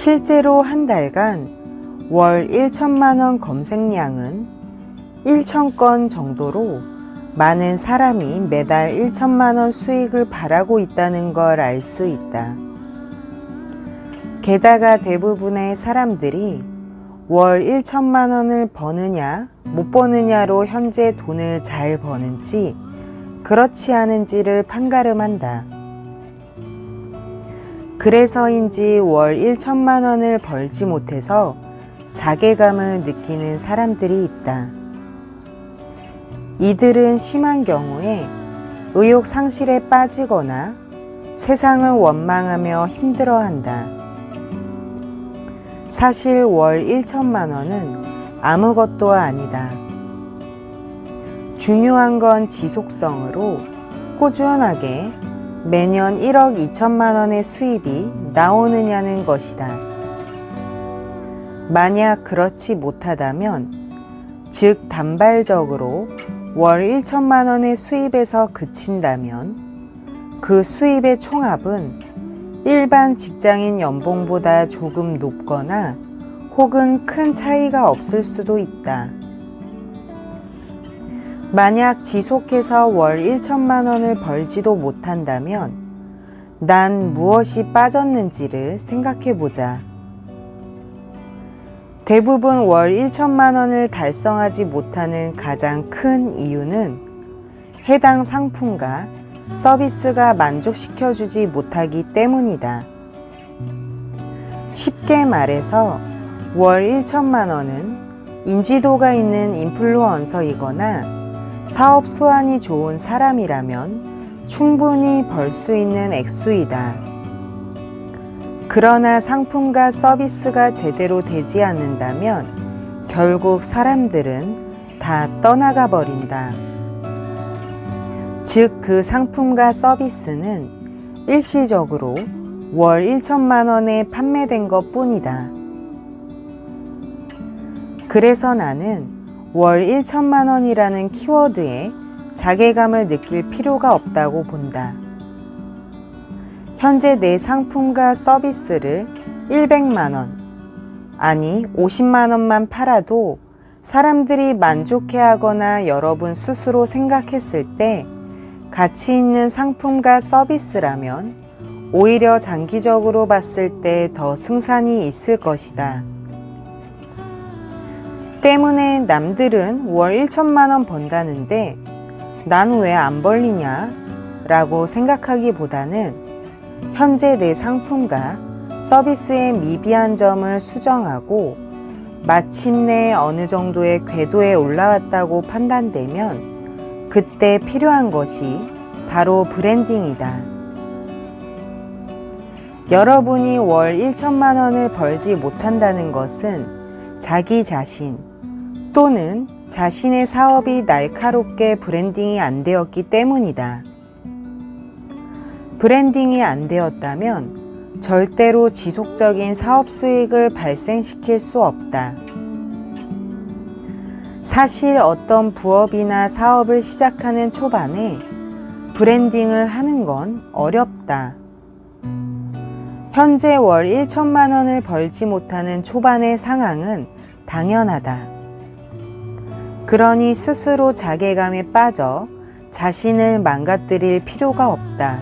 실제로 한 달간 월 1천만 원 검색량은 1천 건 정도로 많은 사람이 매달 1천만 원 수익을 바라고 있다는 걸 알 수 있다. 게다가 대부분의 사람들이 월 1천만 원을 버느냐, 못 버느냐로 현재 돈을 잘 버는지, 그렇지 않은지를 판가름한다. 그래서인지 월 1천만 원을 벌지 못해서 자괴감을 느끼는 사람들이 있다. 이들은 심한 경우에 의욕 상실에 빠지거나 세상을 원망하며 힘들어한다. 사실 월 1천만 원은 아무것도 아니다. 중요한 건 지속성으로 꾸준하게 매년 1억 2천만 원의 수입이 나오느냐는 것이다. 만약 그렇지 못하다면, 즉 단발적으로 월 1천만 원의 수입에서 그친다면, 그 수입의 총합은 일반 직장인 연봉보다 조금 높거나 혹은 큰 차이가 없을 수도 있다. 만약 지속해서 월 1천만 원을 벌지도 못한다면 난 무엇이 빠졌는지를 생각해 보자. 대부분 월 1천만 원을 달성하지 못하는 가장 큰 이유는 해당 상품과 서비스가 만족시켜주지 못하기 때문이다. 쉽게 말해서 월 1천만 원은 인지도가 있는 인플루언서이거나 사업 수완이 좋은 사람이라면 충분히 벌 수 있는 액수이다. 그러나 상품과 서비스가 제대로 되지 않는다면 결국 사람들은 다 떠나가 버린다. 즉, 그 상품과 서비스는 일시적으로 월 1천만 원에 판매된 것 뿐이다. 그래서 나는 월 1천만 원이라는 키워드에 자괴감을 느낄 필요가 없다고 본다. 현재 내 상품과 서비스를 100만 원, 아니 50만 원만 팔아도 사람들이 만족해 하거나 여러분 스스로 생각했을 때 가치 있는 상품과 서비스라면 오히려 장기적으로 봤을 때 더 승산이 있을 것이다. 때문에 남들은 월 1천만 원 번다는데 난 왜 안 벌리냐? 라고 생각하기보다는 현재 내 상품과 서비스의 미비한 점을 수정하고 마침내 어느 정도의 궤도에 올라왔다고 판단되면 그때 필요한 것이 바로 브랜딩이다. 여러분이 월 1천만 원을 벌지 못한다는 것은 자기 자신 또는 자신의 사업이 날카롭게 브랜딩이 안 되었기 때문이다. 브랜딩이 안 되었다면 절대로 지속적인 사업 수익을 발생시킬 수 없다. 사실 어떤 부업이나 사업을 시작하는 초반에 브랜딩을 하는 건 어렵다. 현재 월 1천만 원을 벌지 못하는 초반의 상황은 당연하다. 그러니 스스로 자괴감에 빠져 자신을 망가뜨릴 필요가 없다.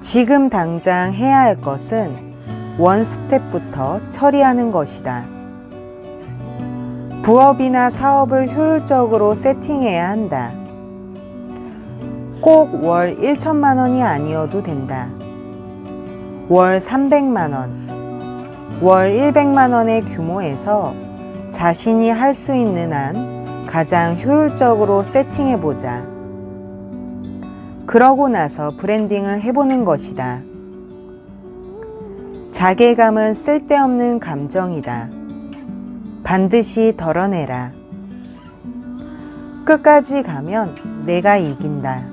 지금 당장 해야 할 것은 원 스텝부터 처리하는 것이다. 부업이나 사업을 효율적으로 세팅해야 한다. 꼭 월 1천만 원이 아니어도 된다. 월 300만 원, 월 100만 원의 규모에서 자신이 할 수 있는 한 가장 효율적으로 세팅해 보자. 그러고 나서 브랜딩을 해보는 것이다. 자괴감은 쓸데없는 감정이다. 반드시 덜어내라. 끝까지 가면 내가 이긴다.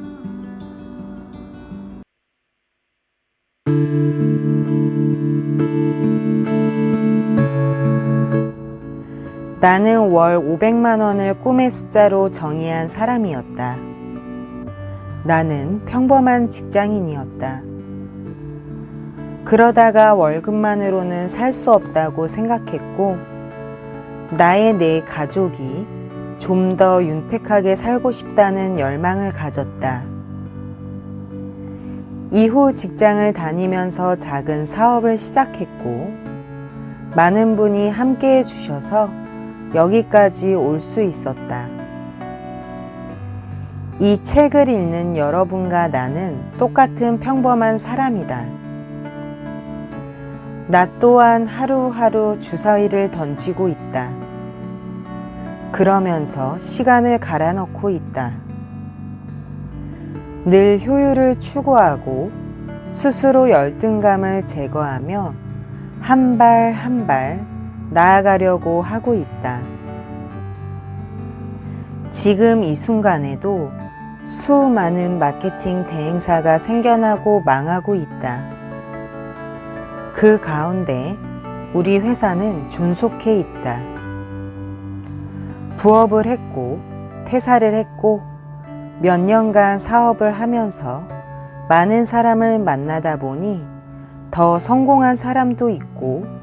나는 월 500만 원을 꿈의 숫자로 정의한 사람이었다. 나는 평범한 직장인이었다. 그러다가 월급만으로는 살 수 없다고 생각했고, 나의 내 가족이 좀 더 윤택하게 살고 싶다는 열망을 가졌다. 이후 직장을 다니면서 작은 사업을 시작했고, 많은 분이 함께 해주셔서 여기까지 올 수 있었다. 이 책을 읽는 여러분과 나는 똑같은 평범한 사람이다. 나 또한 하루하루 주사위를 던지고 있다. 그러면서 시간을 갈아넣고 있다. 늘 효율을 추구하고 스스로 열등감을 제거하며 한 발 한발 나아가려고 하고 있다. 지금 이 순간에도 수많은 마케팅 대행사가 생겨나고 망하고 있다. 그 가운데 우리 회사는 존속해 있다. 부업을 했고, 퇴사를 했고, 몇 년간 사업을 하면서 많은 사람을 만나다 보니 더 성공한 사람도 있고,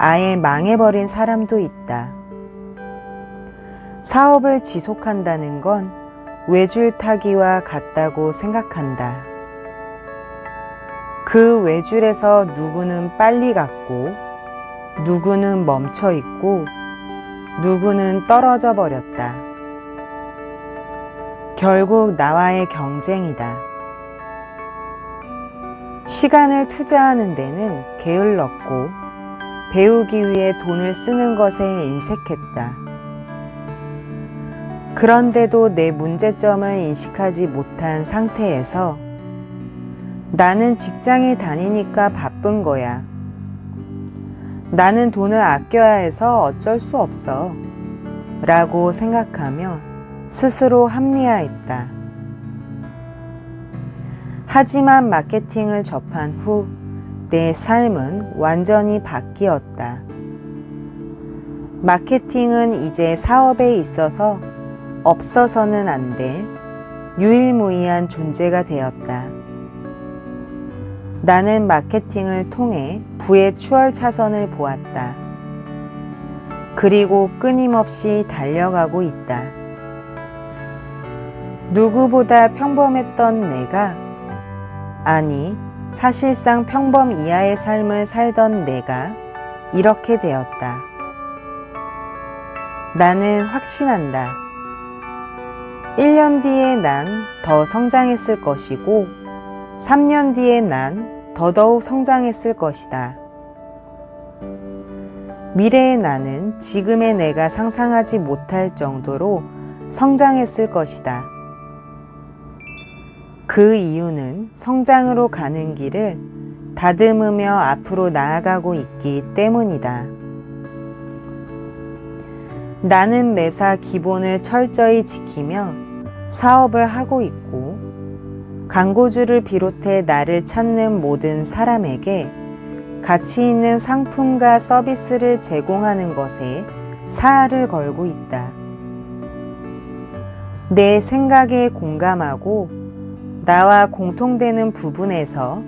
아예 망해버린 사람도 있다. 사업을 지속한다는 건 외줄 타기와 같다고 생각한다. 그 외줄에서 누구는 빨리 갔고, 누구는 멈춰 있고, 누구는 떨어져 버렸다. 결국 나와의 경쟁이다. 시간을 투자하는 데는 게을렀고, 배우기 위해 돈을 쓰는 것에 인색했다. 그런데도 내 문제점을 인식하지 못한 상태에서 나는 직장에 다니니까 바쁜 거야. 나는 돈을 아껴야 해서 어쩔 수 없어. 라고 생각하며 스스로 합리화했다. 하지만 마케팅을 접한 후 내 삶은 완전히 바뀌었다. 마케팅은 이제 사업에 있어서 없어서는 안 될 유일무이한 존재가 되었다. 나는 마케팅을 통해 부의 추월 차선을 보았다. 그리고 끊임없이 달려가고 있다. 누구보다 평범했던 내가, 아니, 사실상 평범 이하의 삶을 살던 내가 이렇게 되었다. 나는 확신한다. 1년 뒤에 난 더 성장했을 것이고, 3년 뒤에 난 더더욱 성장했을 것이다. 미래의 나는 지금의 내가 상상하지 못할 정도로 성장했을 것이다. 그 이유는 성장으로 가는 길을 다듬으며 앞으로 나아가고 있기 때문이다. 나는 매사 기본을 철저히 지키며 사업을 하고 있고, 광고주를 비롯해 나를 찾는 모든 사람에게 가치 있는 상품과 서비스를 제공하는 것에 사활을 걸고 있다. 내 생각에 공감하고 나와 공통되는 부분에서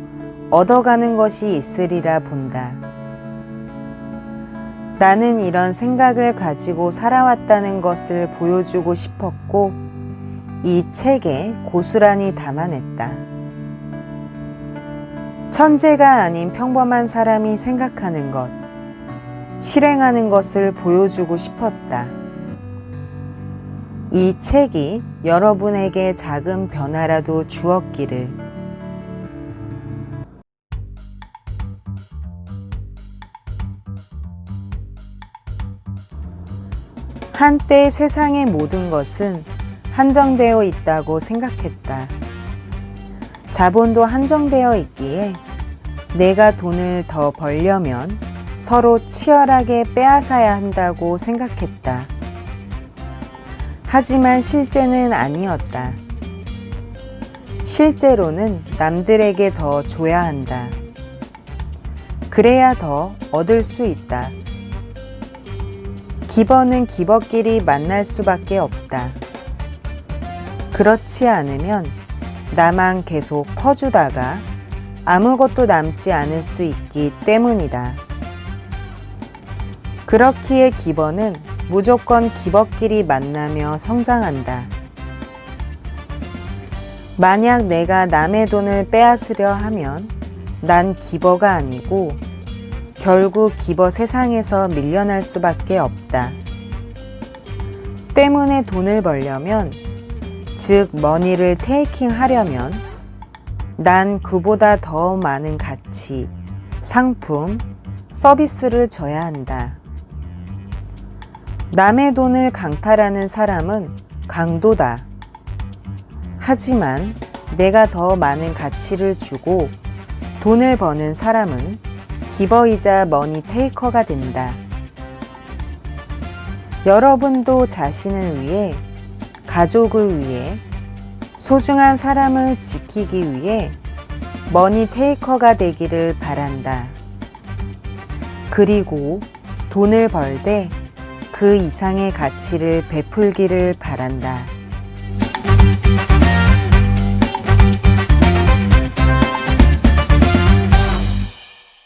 얻어가는 것이 있으리라 본다. 나는 이런 생각을 가지고 살아왔다는 것을 보여주고 싶었고, 이 책에 고스란히 담아냈다. 천재가 아닌 평범한 사람이 생각하는 것, 실행하는 것을 보여주고 싶었다. 이 책이 여러분에게 작은 변화라도 주었기를. 한때 세상의 모든 것은 한정되어 있다고 생각했다. 자본도 한정되어 있기에 내가 돈을 더 벌려면 서로 치열하게 빼앗아야 한다고 생각했다. 하지만 실제는 아니었다. 실제로는 남들에게 더 줘야 한다. 그래야 더 얻을 수 있다. 기버는 기버끼리 만날 수밖에 없다. 그렇지 않으면 나만 계속 퍼주다가 아무것도 남지 않을 수 있기 때문이다. 그렇기에 기버는 무조건 기버끼리 만나며 성장한다. 만약 내가 남의 돈을 빼앗으려 하면 난 기버가 아니고 결국 기버 세상에서 밀려날 수밖에 없다. 때문에 돈을 벌려면, 즉, 머니를 테이킹 하려면, 난 그보다 더 많은 가치, 상품, 서비스를 줘야 한다. 남의 돈을 강탈하는 사람은 강도다. 하지만 내가 더 많은 가치를 주고 돈을 버는 사람은 기버이자 머니 테이커가 된다. 여러분도 자신을 위해, 가족을 위해, 소중한 사람을 지키기 위해 머니 테이커가 되기를 바란다. 그리고 돈을 벌 때 그 이상의 가치를 베풀기를 바란다.